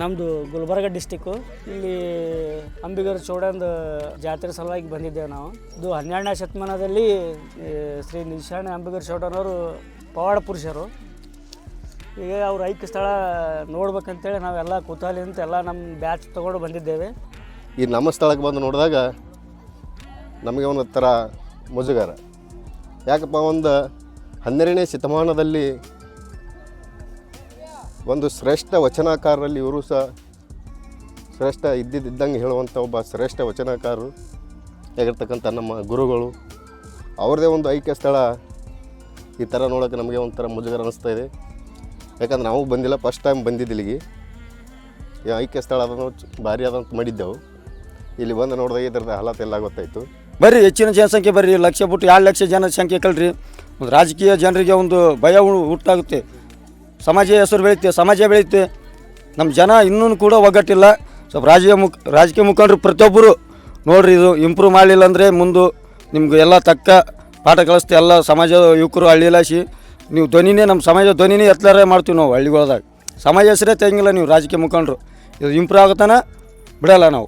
ನಮ್ಮದು ಗುಲ್ಬರ್ಗ ಡಿಸ್ಟಿಕ್ಕು ಇಲ್ಲಿ ಅಂಬಿಗರ ಚೌಡಂದ ಜಾತ್ರೆ ಸಲುವಾಗಿ ಬಂದಿದ್ದೇವೆ ನಾವು. ಇದು ಹನ್ನೆರಡನೇ ಶತಮಾನದಲ್ಲಿ ಶ್ರೀ ನಿಶಾಣ ಅಂಬಿಗರ ಚೌಡನವರು ಪವಾಡ ಪುರುಷರು. ಈಗ ಅವ್ರ ಐಕ್ಯ ಸ್ಥಳ ನೋಡ್ಬೇಕಂತೇಳಿ ನಾವೆಲ್ಲ ಕುತೂಹಲಿಂದ ಎಲ್ಲ ನಮ್ಮ ಬ್ಯಾಚ್ ತೊಗೊಂಡು ಬಂದಿದ್ದೇವೆ. ಈ ನಮ್ಮ ಸ್ಥಳಕ್ಕೆ ಬಂದು ನೋಡಿದಾಗ ನಮಗೆ ಒಂದು ಥರ ಮುಜುಗಾರ. ಯಾಕಪ್ಪ ಒಂದು ಹನ್ನೆರಡನೇ ಶತಮಾನದಲ್ಲಿ ಒಂದು ಶ್ರೇಷ್ಠ ವಚನಕಾರರಲ್ಲಿ ಇವರು ಸಹ ಶ್ರೇಷ್ಠ ಇದ್ದಿದ್ದಂಗೆ ಹೇಳುವಂಥ ಒಬ್ಬ ಶ್ರೇಷ್ಠ ವಚನಕಾರರು ಆಗಿರ್ತಕ್ಕಂಥ ನಮ್ಮ ಗುರುಗಳು. ಅವ್ರದ್ದೇ ಒಂದು ಐಕ್ಯ ಸ್ಥಳ ಈ ಥರ ನೋಡೋಕೆ ನಮಗೆ ಒಂಥರ ಮುಜುಗರ ಅನ್ನಿಸ್ತಾ ಇದೆ. ಯಾಕಂದ್ರೆ ನಾವು ಬಂದಿಲ್ಲ, ಫಸ್ಟ್ ಟೈಮ್ ಬಂದಿದ್ದಿಲ್ಲಿಗೆ ಈ ಐಕ್ಯ ಸ್ಥಳ ಅದನ್ನು ಭಾರಿ ಅದಂತ ಮಾಡಿದ್ದೆವು. ಇಲ್ಲಿ ಬಂದು ನೋಡಿದಾಗ ಇದ್ರದ್ದು ಹಾಲತ್ ಎಲ್ಲ ಗೊತ್ತಾಯಿತು. ಬರ್ರಿ, ಹೆಚ್ಚಿನ ಜನಸಂಖ್ಯೆ ಬರ್ರಿ. ಲಕ್ಷ ಬಿಟ್ಟು ಎರಡು ಲಕ್ಷ ಜನಸಂಖ್ಯೆ ಕಲ್ರಿ ಒಂದು ರಾಜಕೀಯ ಜನರಿಗೆ ಒಂದು ಭಯ ಹುಟ್ಟಾಗುತ್ತೆ. ಸಮಾಜ ಹೆಸರು ಬೆಳೀತೆ ಸಮಾಜ ಬೆಳೀತೆ ನಮ್ಮ ಜನ ಇನ್ನೂ ಕೂಡ ಒಗ್ಗಟ್ಟಿಲ್ಲ. ಸ್ವಲ್ಪ ರಾಜಕೀಯ ಮುಖ, ರಾಜಕೀಯ ಮುಖಂಡರು ಪ್ರತಿಯೊಬ್ಬರು ನೋಡ್ರಿ ಇದು ಇಂಪ್ರೂವ್ ಮಾಡಲಿಲ್ಲ ಅಂದರೆ ಮುಂದೆ ನಿಮ್ಗೆ ಎಲ್ಲ ತಕ್ಕ ಪಾಠ ಕಲಿಸ್ತೆ, ಎಲ್ಲ ಸಮಾಜ ಯುವಕರು ಹಳ್ಳಿಲಾಸಿ ನೀವು ಧ್ವನಿನೇ ನಮ್ಮ ಸಮಾಜ ಧ್ವನಿನೇ ಎತ್ತಲಾರೇ ಮಾಡ್ತೀವಿ ನಾವು ಹಳ್ಳಿಗಳ್ದಾಗ ಸಮಾಜ ಹೆಸರೇ ತೆಗಿಲ್ಲ ನೀವು ರಾಜಕೀಯ ಮುಖಂಡರು. ಇದು ಇಂಪ್ರೂವ್ ಆಗುತ್ತಾನೆ ಬಿಡಲ್ಲ ನಾವು.